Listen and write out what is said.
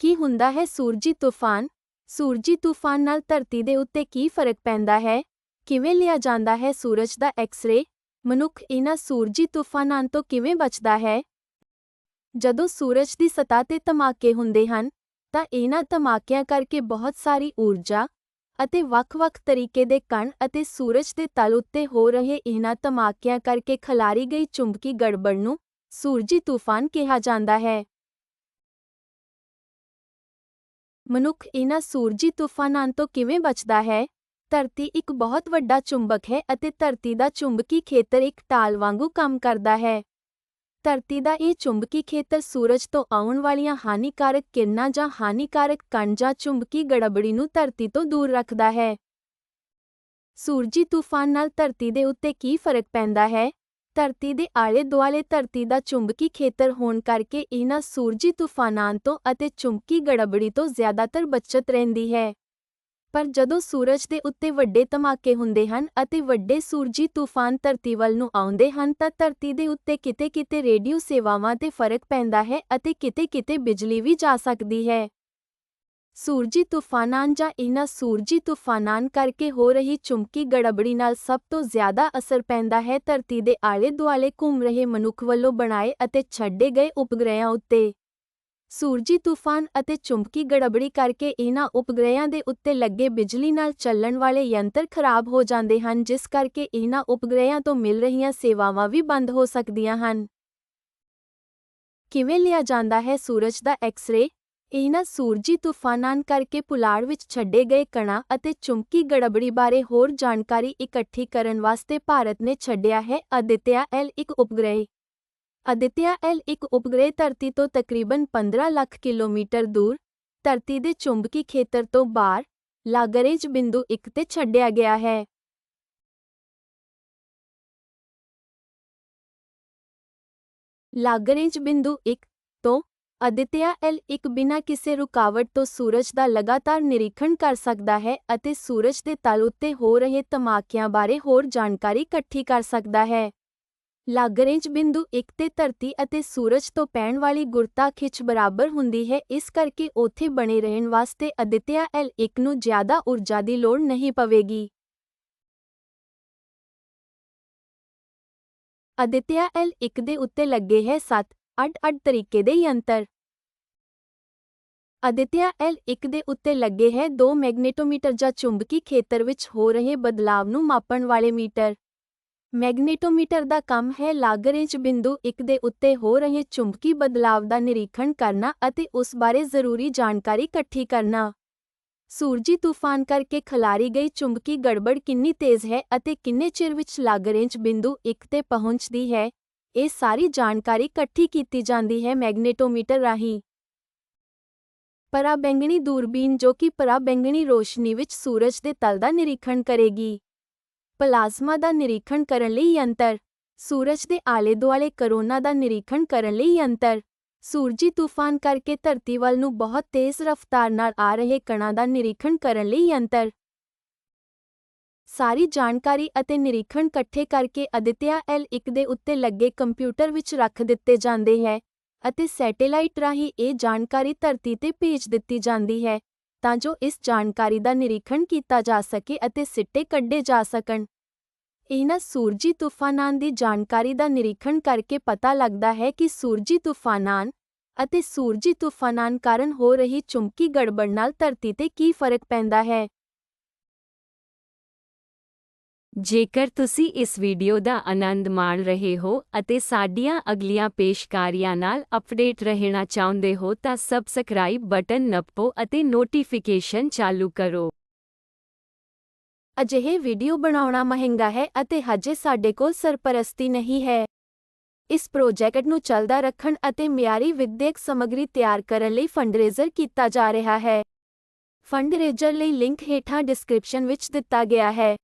ਕੀ ਹੁੰਦਾ ਹੈ ਸੂਰਜੀ ਤੂਫਾਨ? ਸੂਰਜੀ ਤੂਫਾਨ ਨਾਲ ਧਰਤੀ ਦੇ ਉੱਤੇ ਕੀ ਫ਼ਰਕ ਪੈਂਦਾ ਹੈ? ਕਿਵੇਂ ਲਿਆ ਜਾਂਦਾ ਹੈ ਸੂਰਜ ਦਾ ਐਕਸ-ਰੇ? ਮਨੁੱਖ ਇਹਨਾਂ ਸੂਰਜੀ ਤੂਫਾਨਾਂ ਤੋਂ ਕਿਵੇਂ ਬਚਦਾ ਹੈ? ਜਦੋਂ ਸੂਰਜ ਦੀ ਸਤਹ ਤੇ ਧਮਾਕੇ ਹੁੰਦੇ ਹਨ, ਤਾਂ ਇਹਨਾਂ ਧਮਾਕਿਆਂ ਕਰਕੇ ਬਹੁਤ ਸਾਰੀ ਊਰਜਾ ਅਤੇ ਵੱਖ-ਵੱਖ ਤਰੀਕੇ ਦੇ ਕਣ ਅਤੇ ਸੂਰਜ ਦੇ ਤਲ ਉੱਤੇ ਹੋ ਰਹੇ ਇਹਨਾਂ ਧਮਾਕਿਆਂ ਕਰਕੇ ਖਿਲਾਰੀ ਗਈ ਚੁੰਬਕੀ ਗੜਬੜ ਨੂੰ ਸੂਰਜੀ ਤੂਫਾਨ ਕਿਹਾ ਜਾਂਦਾ ਹੈ। ਮਨੁੱਖ ਇਹਨਾਂ ਸੂਰਜੀ ਤੂਫਾਨਾਂ ਤੋਂ ਕਿਵੇਂ ਬਚਦਾ ਹੈ? ਧਰਤੀ ਇੱਕ ਬਹੁਤ ਵੱਡਾ ਚੁੰਬਕ ਹੈ ਅਤੇ ਧਰਤੀ ਦਾ ਚੁੰਬਕੀ ਖੇਤਰ ਇੱਕ ਟਾਲ ਵਾਂਗੂ ਕੰਮ ਕਰਦਾ ਹੈ। ਧਰਤੀ ਦਾ ਇਹ ਚੁੰਬਕੀ ਖੇਤਰ ਸੂਰਜ ਤੋਂ ਆਉਣ ਵਾਲੀਆਂ ਹਾਨੀਕਾਰਕ ਕਿਰਨਾਂ ਜਾਂ ਹਾਨੀਕਾਰਕ ਕਣ ਜਾਂ ਚੁੰਬਕੀ ਗੜਬੜੀ ਨੂੰ ਧਰਤੀ ਤੋਂ ਦੂਰ ਰੱਖਦਾ ਹੈ। ਸੂਰਜੀ ਤੂਫਾਨ ਨਾਲ ਧਰਤੀ ਦੇ ਉੱਤੇ ਕੀ ਫ਼ਰਕ ਪੈਂਦਾ ਹੈ? ਧਰਤੀ ਦੇ ਆਲੇ ਦੁਆਲੇ ਧਰਤੀ ਦਾ ਚੁੰਬਕੀ ਖੇਤਰ ਹੋਣ ਕਰਕੇ ਇਹਨਾਂ ਸੂਰਜੀ ਤੂਫਾਨਾਂ ਤੋਂ ਅਤੇ ਚੁੰਬਕੀ ਗੜਬੜੀ ਤੋਂ ਜ਼ਿਆਦਾਤਰ ਬਚਤ ਰਹਿੰਦੀ ਹੈ। ਪਰ ਜਦੋਂ ਸੂਰਜ ਦੇ ਉੱਤੇ ਵੱਡੇ ਧਮਾਕੇ ਹੁੰਦੇ ਹਨ ਅਤੇ ਵੱਡੇ ਸੂਰਜੀ ਤੂਫਾਨ ਧਰਤੀ ਵੱਲ ਨੂੰ ਆਉਂਦੇ ਹਨ ਤਾਂ ਧਰਤੀ ਦੇ ਉੱਤੇ ਕਿਤੇ-ਕਿਤੇ ਰੇਡੀਓ ਸੇਵਾਵਾਂ ਤੇ ਫ਼ਰਕ ਪੈਂਦਾ ਹੈ ਅਤੇ ਕਿਤੇ-ਕਿਤੇ ਬਿਜਲੀ ਵੀ ਜਾ ਸਕਦੀ ਹੈ। ਸੂਰਜੀ ਤੂਫਾਨਾਂ ਜਾਂ ਇਹਨਾਂ ਸੂਰਜੀ ਤੂਫਾਨਾਂ ਕਰਕੇ ਹੋ ਰਹੀ ਚੁੰਬਕੀ ਗੜਬੜੀ ਨਾਲ ਸਭ ਤੋਂ ਜ਼ਿਆਦਾ ਅਸਰ ਪੈਂਦਾ ਹੈ ਧਰਤੀ ਦੇ ਆਲੇ-ਦੁਆਲੇ ਘੁੰਮ ਰਹੇ ਮਨੁੱਖ ਵੱਲੋਂ ਬਣਾਏ ਅਤੇ ਛੱਡੇ ਗਏ ਉਪਗ੍ਰਹਿਆਂ ਉੱਤੇ। ਸੂਰਜੀ ਤੂਫਾਨ ਅਤੇ ਚੁੰਬਕੀ ਗੜਬੜੀ ਕਰਕੇ ਇਹਨਾਂ ਉਪਗ੍ਰਹਿਆਂ ਦੇ ਉੱਤੇ ਲੱਗੇ ਬਿਜਲੀ ਨਾਲ ਚੱਲਣ ਵਾਲੇ ਯੰਤਰ ਖਰਾਬ ਹੋ ਜਾਂਦੇ ਹਨ, ਜਿਸ ਕਰਕੇ ਇਹਨਾਂ ਉਪਗ੍ਰਹਿਆਂ ਤੋਂ ਮਿਲ ਰਹੀਆਂ ਸੇਵਾਵਾਂ ਵੀ ਬੰਦ ਹੋ ਸਕਦੀਆਂ ਹਨ। ਕਿਵੇਂ ਲਿਆ ਜਾਂਦਾ ਹੈ ਸੂਰਜ ਦਾ ਐਕਸ-ਰੇ? ਇਹਨਾਂ ਸੂਰਜੀ ਤੂਫਾਨਾਂ ਕਰਕੇ ਪੁਲਾੜ ਵਿੱਚ ਛੱਡੇ ਗਏ ਕਣਾਂ ਅਤੇ ਚੁੰਬਕੀ ਗੜਬੜੀ ਬਾਰੇ ਹੋਰ ਜਾਣਕਾਰੀ ਇਕੱਠੀ ਕਰਨ ਵਾਸਤੇ ਭਾਰਤ ਨੇ ਛੱਡਿਆ ਹੈ ਆਦਿਤਿਆ ਐਲ ਇੱਕ ਉਪਗ੍ਰਹਿ। ਆਦਿਤਿਆ ਐਲ ਇੱਕ ਉਪਗ੍ਰਹਿ ਧਰਤੀ ਤੋਂ ਤਕਰੀਬਨ 15 ਲੱਖ ਕਿਲੋਮੀਟਰ ਦੂਰ, ਧਰਤੀ ਦੇ ਚੁੰਬਕੀ ਖੇਤਰ ਤੋਂ ਬਾਹਰ, ਲਾਗਰੇਂਜ ਬਿੰਦੂ 1 ਤੇ ਛੱਡਿਆ ਗਿਆ ਹੈ। ਲਾਗਰੇਂਜ ਬਿੰਦੂ 1 ਤੋਂ ਆਦਿਤਿਆ ਐਲ ਇੱਕ ਬਿਨਾਂ ਕਿਸੇ ਰੁਕਾਵਟ ਤੋਂ ਸੂਰਜ ਦਾ ਲਗਾਤਾਰ ਨਿਰੀਖਣ ਕਰ ਸਕਦਾ ਹੈ ਅਤੇ ਸੂਰਜ ਦੇ ਤਲ ਉੱਤੇ ਹੋ ਰਹੇ ਧਮਾਕਿਆਂ ਬਾਰੇ ਹੋਰ ਜਾਣਕਾਰੀ ਇਕੱਠੀ ਕਰ ਸਕਦਾ ਹੈ। ਲਾਗਰੇਂਜ ਬਿੰਦੂ 1 ਤੇ ਧਰਤੀ ਅਤੇ ਸੂਰਜ ਤੋਂ ਪੈਣ ਵਾਲੀ ਗੁਰਤਾ ਖਿੱਚ ਬਰਾਬਰ ਹੁੰਦੀ ਹੈ, ਇਸ ਕਰਕੇ ਉੱਥੇ ਬਣੇ ਰਹਿਣ ਵਾਸਤੇ ਆਦਿਤਿਆ ਐਲ 1 ਨੂੰ ਜ਼ਿਆਦਾ ਊਰਜਾ ਦੀ ਲੋੜ ਨਹੀਂ ਪਵੇਗੀ। ਆਦਿਤਿਆ ਐਲ 1 ਦੇ ਉੱਤੇ ਲੱਗੇ ਹੈ 7 ਅੱਡ-ਅੱਡ ਤਰੀਕੇ ਦੇ ਯੰਤਰ। ਆਦਿਤਿਆ ਐਲ 1 ਦੇ ਉੱਤੇ ਲੱਗੇ ਹੈ ਦੋ ਮੈਗਨੇਟੋਮੀਟਰ ਜਾਂ ਚੁੰਬਕੀ ਖੇਤਰ ਵਿੱਚ ਹੋ ਰਹੇ ਬਦਲਾਵ ਨੂੰ ਮਾਪਣ ਵਾਲੇ ਮੀਟਰ। ਮੈਗਨੇਟੋਮੀਟਰ ਦਾ ਕੰਮ ਹੈ ਲਾਗਰੇਂਜ ਬਿੰਦੂ 1 ਦੇ ਉੱਤੇ ਹੋ ਰਹੇ ਚੁੰਬਕੀ ਬਦਲਾਵ ਦਾ ਨਿਰੀਖਣ ਕਰਨਾ ਅਤੇ ਉਸ ਬਾਰੇ ਜ਼ਰੂਰੀ ਜਾਣਕਾਰੀ ਇਕੱਠੀ ਕਰਨਾ। ਸੂਰਜੀ ਤੂਫਾਨ ਕਰਕੇ ਖਿਲਾਰੀ ਗਈ ਚੁੰਬਕੀ ਗੜਬੜ ਕਿੰਨੀ ਤੇਜ਼ ਹੈ ਅਤੇ ਕਿੰਨੇ ਚਿਰ ਵਿੱਚ ਲਾਗਰੇਂਜ ਬਿੰਦੂ 1 ਤੇ ਪਹੁੰਚਦੀ ਹੈ, ਇਹ ਸਾਰੀ ਜਾਣਕਾਰੀ ਇਕੱਠੀ ਕੀਤੀ ਜਾਂਦੀ ਹੈ ਮੈਗਨੇਟੋਮੀਟਰ ਰਾਹੀਂ। ਪਰਾਬੈਂਗਣੀ ਦੂਰਬੀਨ ਜੋ ਕਿ ਪਰਾਬੈਂਗਣੀ ਰੋਸ਼ਨੀ ਵਿੱਚ ਸੂਰਜ ਦੇ ਤਲ ਦਾ ਨਿਰੀਖਣ ਕਰੇਗੀ। ਪਲਾਜ਼ਮਾ ਦਾ ਨਿਰੀਖਣ ਕਰਨ ਲਈ ਯੰਤਰ। ਸੂਰਜ ਦੇ ਆਲੇ-ਦੁਆਲੇ ਕਰੋਨਾ ਦਾ ਨਿਰੀਖਣ ਕਰਨ ਲਈ ਯੰਤਰ। ਸੂਰਜੀ ਤੂਫਾਨ ਕਰਕੇ ਧਰਤੀ ਵੱਲ ਨੂੰ ਬਹੁਤ ਤੇਜ਼ ਰਫ਼ਤਾਰ ਨਾਲ ਆ ਰਹੇ ਕਣਾਂ ਦਾ ਨਿਰੀਖਣ ਕਰਨ ਲਈ ਯੰਤਰ। ਸਾਰੀ ਜਾਣਕਾਰੀ ਅਤੇ ਨਿਰੀਖਣ ਇਕੱਠੇ ਕਰਕੇ ਆਦਿਤਿਆ ਐਲ 1 ਦੇ ਉੱਤੇ ਲੱਗੇ ਕੰਪਿਊਟਰ ਵਿੱਚ ਰੱਖ ਦਿੱਤੇ ਜਾਂਦੇ ਹੈ। ਅਤੇ ਸੈਟੇਲਾਈਟ ਰਾਹੀਂ ਇਹ ਜਾਣਕਾਰੀ ਧਰਤੀ ਤੇ ਭੇਜ ਦਿੱਤੀ ਜਾਂਦੀ ਹੈ ਤਾਂ ਜੋ ਇਸ ਜਾਣਕਾਰੀ ਦਾ ਨਿਰੀਖਣ ਕੀਤਾ ਜਾ ਸਕੇ ਅਤੇ ਸਿੱਟੇ ਕੱਢੇ ਜਾ ਸਕਣ। ਇਹਨਾਂ ਸੂਰਜੀ ਤੂਫਾਨਾਂ ਦੀ ਜਾਣਕਾਰੀ ਦਾ ਨਿਰੀਖਣ ਕਰਕੇ ਪਤਾ ਲੱਗਦਾ ਹੈ ਕਿ ਸੂਰਜੀ ਤੂਫਾਨਾਂ ਅਤੇ ਸੂਰਜੀ ਤੂਫਾਨਾਂ ਕਾਰਨ ਹੋ ਰਹੀ ਚੁੰਬਕੀ ਗੜਬੜ ਨਾਲ ਧਰਤੀ ਤੇ ਕੀ ਫ਼ਰਕ ਪੈਂਦਾ ਹੈ। ਜੇਕਰ ਤੁਸੀਂ ਇਸ ਵੀਡੀਓ ਦਾ ਆਨੰਦ ਮਾਣ ਰਹੇ ਹੋ ਅਤੇ ਸਾਡੀਆਂ ਅਗਲੀਆਂ ਪੇਸ਼ਕਾਰੀਆਂ ਨਾਲ ਅਪਡੇਟ ਰਹਿਣਾ ਚਾਹੁੰਦੇ ਹੋ ਤਾਂ ਸਬਸਕ੍ਰਾਈਬ ਬਟਨ ਨੱਪੋ ਅਤੇ ਨੋਟੀਫਿਕੇਸ਼ਨ ਚਾਲੂ ਕਰੋ। ਅਜਿਹੇ ਵੀਡੀਓ ਬਣਾਉਣਾ ਮਹਿੰਗਾ ਹੈ ਅਤੇ ਹਜੇ ਸਾਡੇ ਕੋਲ ਸਰਪਰਸਤੀ ਨਹੀਂ ਹੈ। ਇਸ ਪ੍ਰੋਜੈਕਟ ਨੂੰ ਚੱਲਦਾ ਰੱਖਣ ਅਤੇ ਮਿਆਰੀ ਵਿਦਿਅਕ ਸਮੱਗਰੀ ਤਿਆਰ ਕਰਨ ਲਈ ਫੰਡਰੇਜ਼ਰ ਕੀਤਾ ਜਾ ਰਿਹਾ ਹੈ। ਫੰਡਰੇਜ਼ਰ ਲਈ ਲਿੰਕ ਹੇਠਾਂ ਡਿਸਕ੍ਰਿਪਸ਼ਨ ਵਿੱਚ ਦਿੱਤਾ ਗਿਆ ਹੈ।